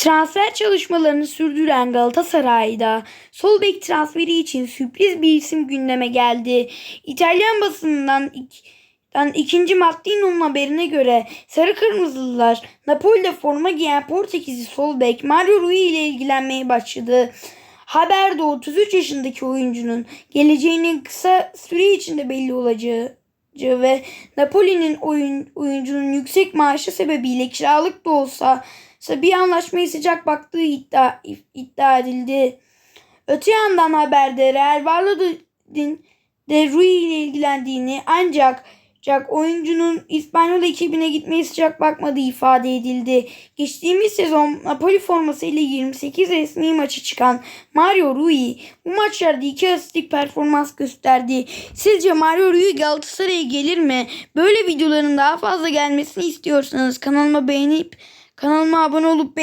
Transfer çalışmalarını sürdüren Galatasaray'da sol bek transferi için sürpriz bir isim gündeme geldi. İtalyan basınından ik- ikinci Mattino'nun haberine göre Sarı Kırmızılılar Napoli'de forma giyen Portekizli sol bek Mario Rui ile ilgilenmeye başladı. Haberde 33 yaşındaki oyuncunun geleceğinin kısa süre içinde belli olacağı ve Napoli'nin oyun, oyuncunun yüksek maaşı sebebiyle kiralık da olsa bir anlaşmaya sıcak baktığı iddia, iddia edildi. Öte yandan haberde Real Valladolid'in de Rui ile ilgilendiğini ancak ancak oyuncunun İspanyol ekibine gitmeye sıcak bakmadığı ifade edildi. Geçtiğimiz sezon Napoli formasıyla 28 resmi maçı çıkan Mario Rui bu maçlarda iki asistlik performans gösterdi. Sizce Mario Rui Galatasaray'a gelir mi? Böyle videoların daha fazla gelmesini istiyorsanız kanalıma beğenip kanalıma abone olup beğenip